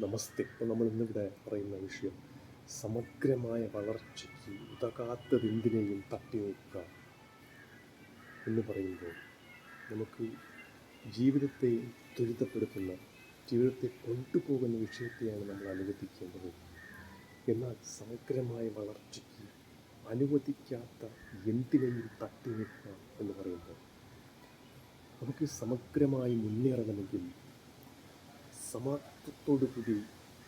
നമസ്തേ. ഇപ്പോൾ നമ്മൾ ഇന്നിവിടെ പറയുന്ന വിഷയം സമഗ്രമായ വളർച്ചയ്ക്ക് ഉതകാത്തതെന്തിനേയും തട്ടി നോക്കുക എന്ന് പറയുമ്പോൾ നമുക്ക് ജീവിതത്തെ ത്വരിതപ്പെടുത്തുന്ന ജീവിതത്തെ കൊണ്ടുപോകുന്ന വിഷയത്തെയാണ് നമ്മൾ അനുവദിക്കേണ്ടത്. എന്നാൽ സമഗ്രമായ വളർച്ചയ്ക്ക് അനുവദിക്കാത്ത എന്തിനേയും തട്ടി നിൽക്കുക എന്ന് പറയുമ്പോൾ നമുക്ക് സമഗ്രമായി മുന്നേറണമെങ്കിൽ സമാപ്തത്തോടു കൂടി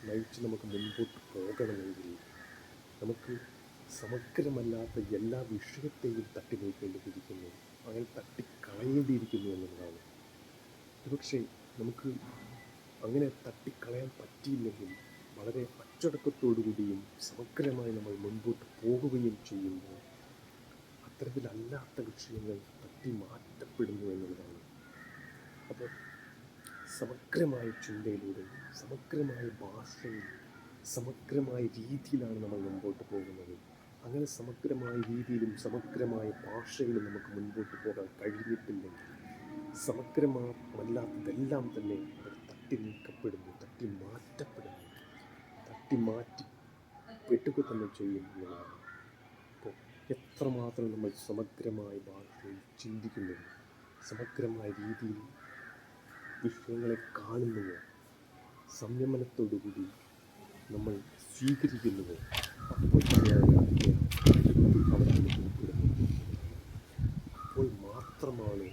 നയിച്ച് നമുക്ക് മുൻപോട്ട് പോകണമെങ്കിൽ നമുക്ക് സമഗ്രമല്ലാത്ത എല്ലാ വിഷയത്തെയും തട്ടി നീക്കേണ്ടിയിരിക്കുന്നു അങ്ങനെ തട്ടിക്കളയേണ്ടിയിരിക്കുന്നു എന്നുള്ളതാണ്. ഒരുപക്ഷെ നമുക്ക് അങ്ങനെ തട്ടിക്കളയാൻ പറ്റിയില്ലെങ്കിൽ വളരെ അച്ചടക്കത്തോടു കൂടിയും സമഗ്രമായി നമ്മൾ മുൻപോട്ട് പോകുകയും ചെയ്യുമ്പോൾ അത്തരത്തിലല്ലാത്ത വിഷയങ്ങൾ തട്ടി മാറ്റപ്പെടുന്നു എന്നുള്ളതാണ്. സമഗ്രമായ ചിന്തയിലൂടെ സമഗ്രമായ ഭാഷയിൽ സമഗ്രമായ രീതിയിലാണ് നമ്മൾ മുമ്പോട്ട് പോകുന്നത്. അങ്ങനെ സമഗ്രമായ രീതിയിലും സമഗ്രമായ ഭാഷയിലും നമുക്ക് മുൻപോട്ട് പോകാൻ കഴിഞ്ഞിട്ടില്ലെങ്കിൽ സമഗ്രമല്ലാത്തതെല്ലാം തന്നെ അവർ തട്ടി നീക്കപ്പെടുന്നു തട്ടി മാറ്റപ്പെടുന്നു തട്ടി മാറ്റി പെട്ടുക തന്നെ ചെയ്യും എന്നുള്ളതാണ്. അപ്പോൾ എത്രമാത്രം നമ്മൾ സമഗ്രമായ ഭാഷയിൽ ചിന്തിക്കുന്നു സമഗ്രമായ രീതിയിൽ വിഷയങ്ങളെ കാണുന്നുവോ? സംയമനത്തോടുകൂടി നമ്മൾ സ്വീകരിക്കുന്നുവോ? അപ്പോൾ അപ്പോൾ മാത്രമാണ്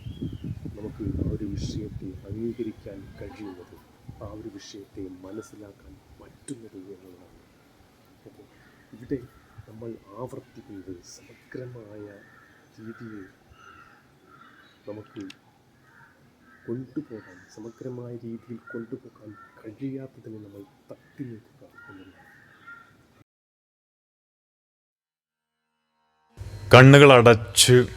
നമുക്ക് ആ ഒരു വിഷയത്തെ അംഗീകരിക്കാൻ കഴിയുന്നത് ആ ഒരു വിഷയത്തെ മനസ്സിലാക്കാൻ പറ്റുന്നത് എന്നുള്ളതാണ്. അപ്പോൾ ഇവിടെ നമ്മൾ ആവർത്തിക്കുന്നത് സമഗ്രമായ രീതിയിൽ നമുക്ക് കൊണ്ടുപോകാൻ സമഗ്രമായ രീതിയിൽ കൊണ്ടുപോകാൻ കഴിയാത്തതിനെ നമ്മൾ തട്ടി നീക്കുക കണ്ണുകൾ അടച്ച്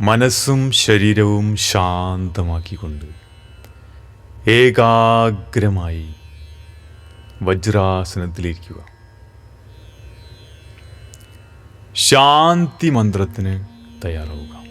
മനസ്സും ശരീരവും ശാന്തമാക്കിക്കൊണ്ട് ഏകാഗ്രമായി വജ്രാസനത്തിലിരിക്കുക. ശാന്തി മന്ത്രത്തിന് തയ്യാറാവുക.